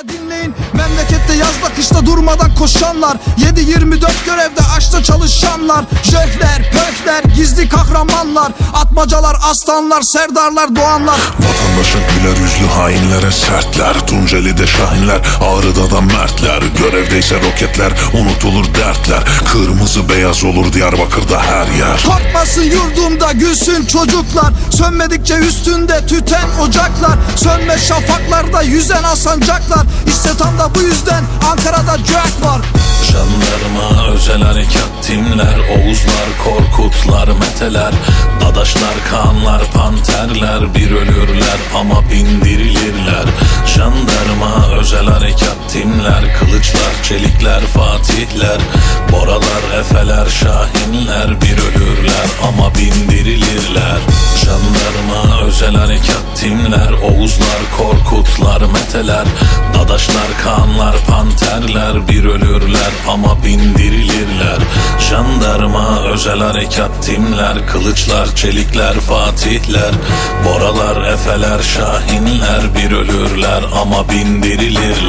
Dinleyin. Memlekette yazda kışta durmadan koşanlar. 7-24 görevde açta çalışanlar Jöhler, pöhler, gizli kahramanlar Atmacalar, aslanlar, serdarlar, doğanlar. Vatandaşa güler yüzlü hainlere sertler Tunceli'de şahinler, Ağrı'da da mertler Görevdeyse roketler, unutulur dertler Kırmızı beyaz olur Diyarbakır'da her yer. Korkmasın yurdumda gülsün çocuklar Sönmedikçe üstünde tüten ocaklar Sönme şafaklarda yüzen asancaklar. İşte tam da bu yüzden Ankara'da Jack var özel harekat timler Oğuzlar, Korkutlar, Meteler Dadaşlar, Kaanlar, Panterler Bir ölürler ama bindirilirler. Jandarma, özel harekat timler Kılıçlar, çelikler, fatihler. Boralar, efeler, şahinler Bir ölürler ama bindirilirler. Jandarma, özel harekat timler Oğuzlar, Korkutlar, Meteler. Dadaşlar, Kaanlar, Panterler Bir ölürler ama bindirilirler Jandarma, özel harekat timler Kılıçlar, çelikler, fatihler. Boralar, efeler, şahinler Bir ölürler ama bindirilirler